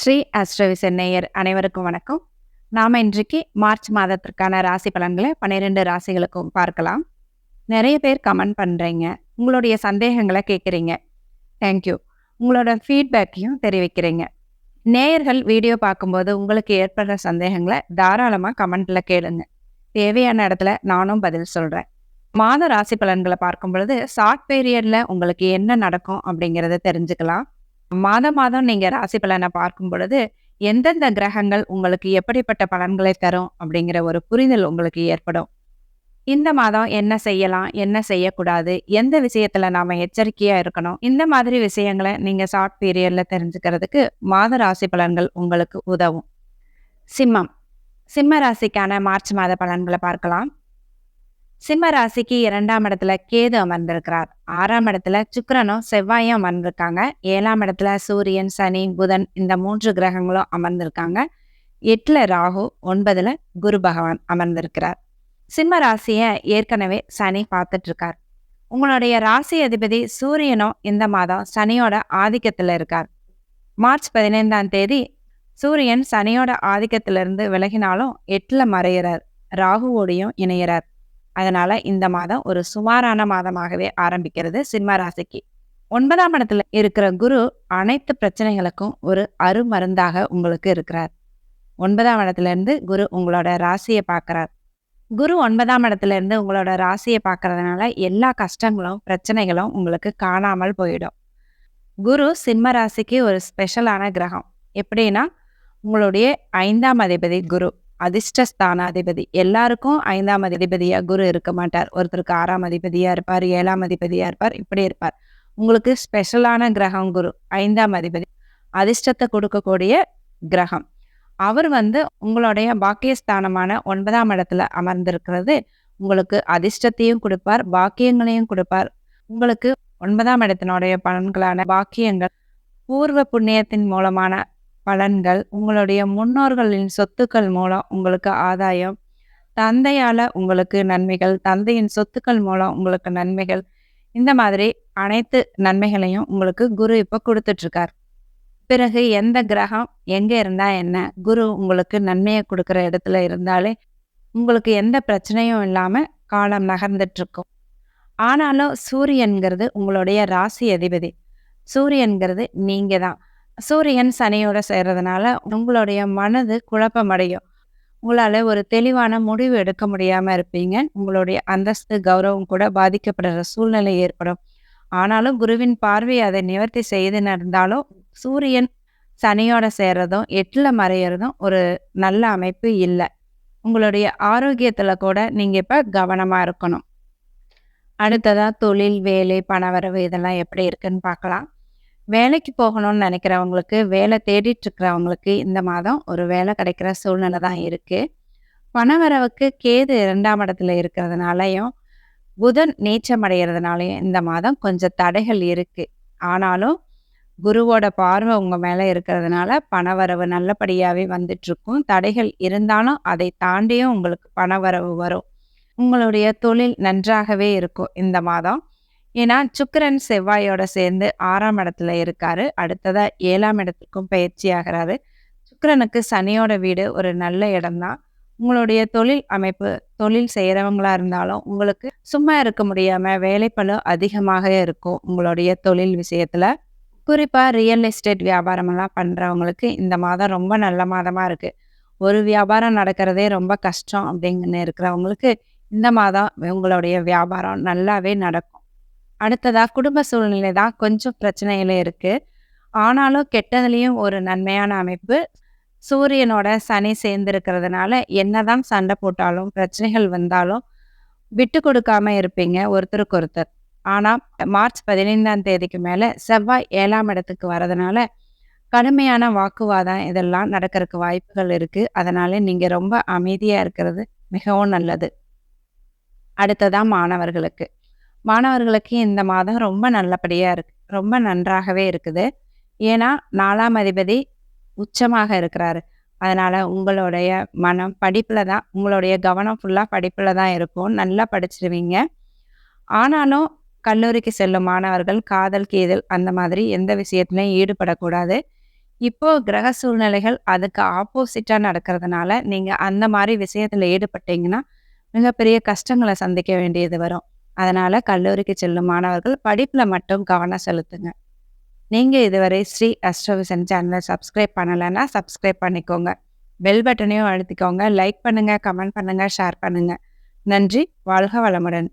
ஸ்ரீ அஸ்ட்ரவிசன் நேயர் அனைவருக்கும் வணக்கம். நாம இன்றைக்கு மார்ச் மாதத்திற்கான ராசி பலன்களை பன்னிரெண்டு ராசிகளுக்கும் பார்க்கலாம். நிறைய பேர் கமெண்ட் பண்ணுறீங்க உங்களுடைய சந்தேகங்களை கேட்குறீங்க. தேங்க்யூ உங்களோட ஃபீட்பேக்கையும் தெரிவிக்கிறீங்க. நேயர்கள் வீடியோ பார்க்கும்போது உங்களுக்கு ஏற்படுற சந்தேகங்களை தாராளமாக கமெண்ட்டில் கேளுங்க. தேவையான இடத்துல நானும் பதில் சொல்கிறேன் மாத ராசி பலன்களை பார்க்கும் பொழுது ஷார்ட் பீரியடில் உங்களுக்கு என்ன நடக்கும் அப்படிங்கிறத தெரிஞ்சுக்கலாம். மாதம் மாதம் நீங்கள் ராசி பலனை பார்க்கும் பொழுது எந்தெந்த கிரகங்கள் உங்களுக்கு எப்படிப்பட்ட பலன்களை தரும் அப்படிங்கிற ஒரு புரிதல் உங்களுக்கு ஏற்படும். இந்த மாதம் என்ன செய்யலாம் என்ன செய்யக்கூடாது எந்த விஷயத்துல நாம எச்சரிக்கையா இருக்கணும் இந்த மாதிரி விஷயங்களை நீங்க ஷார்ட் பீரியட்ல தெரிஞ்சுக்கிறதுக்கு மாத ராசி பலன்கள் உங்களுக்கு உதவும். சிம்மம். சிம்ம ராசிக்கான மார்ச் மாத பலன்களை பார்க்கலாம். சிம்ம ராசிக்கு இரண்டாம் இடத்துல கேது அமர்ந்திருக்கிறார் ஆறாம் இடத்துல சுக்கரனும் செவ்வாயும் அமர்ந்திருக்காங்க ஏழாம் இடத்துல சூரியன் சனி புதன் இந்த மூன்று கிரகங்களும் அமர்ந்திருக்காங்க. எட்டுல ராகு ஒன்பதுல குரு பகவான் அமர்ந்திருக்கிறார். சிம்ம ராசியை ஏற்கனவே சனி பார்த்துட்டு இருக்கார் உங்களுடைய ராசி அதிபதி சூரியனும் இந்த மாதம் சனியோட ஆதிக்கத்துல இருக்கார். மார்ச் பதினைந்தாம் தேதி சூரியன் சனியோட ஆதிக்கத்திலிருந்து விலகினாலும் எட்டுல மறையிறார். ராகுவோடையும் இணையிறார். அதனால இந்த மாதம் ஒரு சுமாரான மாதமாகவே ஆரம்பிக்கிறது சிம்ம ராசிக்கு. ஒன்பதாம் இடத்துல இருக்கிற குரு அனைத்து பிரச்சனைகளுக்கும் ஒரு அருமருந்தாக உங்களுக்கு இருக்கிறார். ஒன்பதாம் இடத்துலேருந்து குரு உங்களோட ராசியை பார்க்குறார். குரு ஒன்பதாம் இடத்துலேருந்து உங்களோட ராசியை பார்க்கறதுனால எல்லா கஷ்டங்களும் பிரச்சனைகளும் உங்களுக்கு காணாமல் போயிடும். குரு சிம்ம ராசிக்கு ஒரு ஸ்பெஷலான கிரகம். எப்படின்னா உங்களுடைய ஐந்தாம் அதிபதி குரு. அதிர்ஷ்டஸ்தானாதிபதி எல்லாருக்கும் ஐந்தாம் அதிபதியாக குரு இருக்க மாட்டார். ஒருத்தருக்கு ஆறாம் அதிபதியாக இருப்பார் ஏழாம் அதிபதியாக இருப்பார் இப்படி இருப்பார். உங்களுக்கு ஸ்பெஷலான கிரகம் குரு ஐந்தாம் அதிபதி. அதிர்ஷ்டத்தை கொடுக்கக்கூடிய கிரகம். அவர் வந்து உங்களுடைய பாக்கியஸ்தானமான ஒன்பதாம் இடத்துல அமர்ந்திருக்கிறது. உங்களுக்கு அதிர்ஷ்டத்தையும் கொடுப்பார் பாக்கியங்களையும் கொடுப்பார். உங்களுக்கு ஒன்பதாம் இடத்தினுடைய பலன்களான பாக்கியங்கள் பூர்வ புண்ணியத்தின் மூலமான பலன்கள் உங்களுடைய முன்னோர்களின் சொத்துக்கள் மூலம் உங்களுக்கு ஆதாயம் தந்தையால் உங்களுக்கு நன்மைகள் தந்தையின் சொத்துக்கள் மூலம் உங்களுக்கு நன்மைகள் இந்த மாதிரி அனைத்து நன்மைகளையும் உங்களுக்கு குரு இப்போ கொடுத்துட்ருக்கார். பிறகு எந்த கிரகம் எங்கே இருந்தால் என்ன குரு உங்களுக்கு நன்மையை கொடுக்குற இடத்துல இருந்தாலே உங்களுக்கு எந்த பிரச்சனையும் இல்லாமல் காலம் நகர்ந்துட்டுருக்கும் ஆனாலும் சூரியன்கிறது உங்களுடைய ராசி அதிபதி. சூரியன்கிறது நீங்கள் தான் சூரியன் சனியோட சேர்றதுனால உங்களுடைய மனது குழப்பமடையும். உங்களால் ஒரு தெளிவான முடிவு எடுக்க முடியாமல் இருப்பீங்க. உங்களுடைய அந்தஸ்து கௌரவம் கூட பாதிக்கப்படுற சூழ்நிலை ஏற்படும். ஆனாலும் குருவின் பார்வை அதை நிவர்த்தி செய்து நடந்தாலும் சூரியன் சனியோட சேர்றதும் எட்டில் மறையிறதும் ஒரு நல்ல அமைப்பு இல்லை. உங்களுடைய ஆரோக்கியத்தில் கூட நீங்கள் இப்போ கவனமாக இருக்கணும். அடுத்ததாக தொழில் வேலை பணவரவு இதெல்லாம் எப்படி இருக்குன்னு பார்க்கலாம். வேலைக்கு போகணும்னு நினைக்கிறவங்களுக்கு வேலை தேடிட்டு இருக்கிறவங்களுக்கு இந்த மாதம் ஒரு வேலை கிடைக்கிற சூழ்நிலை தான் இருக்கு. பணவரவுக்கு கேது இரண்டாம் இடத்துல இருக்கிறதுனாலையும் புதன் நீச்சம் அடைகிறதுனாலையும் இந்த மாதம் கொஞ்சம் தடைகள் இருக்கு. ஆனாலும் குருவோட பார்வை உங்கள் மேலே இருக்கிறதுனால பணவரவு நல்லபடியாகவே வந்துட்டுருக்கும். தடைகள் இருந்தாலும் அதை தாண்டியும் உங்களுக்கு பணவரவு வரும். உங்களுடைய தொழில் நன்றாகவே இருக்கும் இந்த மாதம். ஏன்னா சுக்கரன் செவ்வாயோட சேர்ந்து ஆறாம் இடத்துல இருக்காரு. அடுத்ததா ஏழாம் இடத்துக்கும் பயிற்சி ஆகிறாரு சுக்கரனுக்கு சனியோட வீடு ஒரு நல்ல இடம்தான். உங்களுடைய தொழில் அமைப்பு தொழில் செய்கிறவங்களா இருந்தாலும் உங்களுக்கு சும்மா இருக்க முடியாமல் வேலைப்பளு அதிகமாக இருக்கும் உங்களுடைய தொழில் விஷயத்தில். குறிப்பாக ரியல் எஸ்டேட் வியாபாரமெல்லாம் பண்ணுறவங்களுக்கு இந்த மாதம் ரொம்ப நல்ல மாதமாக இருக்குது ஒரு வியாபாரம் நடக்கிறதே ரொம்ப கஷ்டம் அப்படிங்கன்னு இருக்கிறவங்களுக்கு இந்த மாதம் உங்களுடைய வியாபாரம் நல்லாவே நடக்கும். அடுத்ததாக குடும்ப சூழ்நிலை தான் கொஞ்சம் பிரச்சனையில இருக்குது ஆனாலும் கெட்டதுலேயும் ஒரு நன்மையான அமைப்பு. சூரியனோட சனி சேர்ந்துருக்கிறதுனால என்னதான் சண்டை போட்டாலும் பிரச்சனைகள் வந்தாலும் விட்டு கொடுக்காம இருப்பீங்க ஒருத்தருக்கு ஒருத்தர். ஆனால் மார்ச் பதினைந்தாம் தேதிக்கு மேலே செவ்வாய் ஏழாம் இடத்துக்கு வரதுனால கடுமையான வாக்குவாதம் இதெல்லாம் நடக்கிறதுக்கு வாய்ப்புகள் இருக்குது அதனால நீங்கள் ரொம்ப அமைதியாக இருக்கிறது மிகவும் நல்லது. அடுத்ததான் மாணவர்களுக்கு. மாணவர்களுக்கு இந்த மாதம் ரொம்ப நல்லபடியாக இருக்கு. ரொம்ப நன்றாகவே இருக்குது. ஏன்னா நாலாம் அதிபதி உச்சமாக இருக்கிறாரு. அதனால உங்களுடைய மனம் படிப்பில் தான் உங்களுடைய கவனம் ஃபுல்லாக படிப்பில் தான் இருக்கும். நல்லா படிச்சிருவீங்க. ஆனாலும் கல்லூரிக்கு செல்லும் மாணவர்கள் காதல் கீதல் அந்த மாதிரி எந்த விஷயத்துலையும் ஈடுபடக்கூடாது. இப்போ கிரக சூழ்நிலைகள் அதுக்கு ஆப்போசிட்டாக நடக்கிறதுனால, நீங்கள் அந்த மாதிரி விஷயத்தில் ஈடுபட்டீங்கன்னா, மிகப்பெரிய கஷ்டங்களை சந்திக்க வேண்டியது வரும். அதனால் கல்லூரிக்கு செல்லும் மாணவர்கள் படிப்பில் மட்டும் கவனம் செலுத்துங்க. நீங்கள் இதுவரை ஸ்ரீ அஸ்ட்ரோவிசன் சேனலை சப்ஸ்கிரைப் பண்ணலைன்னா சப்ஸ்கிரைப் பண்ணிக்கோங்க. பெல் பட்டனையும் அழுத்திக்கோங்க. லைக் பண்ணுங்கள் கமெண்ட் பண்ணுங்கள் ஷேர் பண்ணுங்கள் நன்றி. வாழ்க வளமுடன்.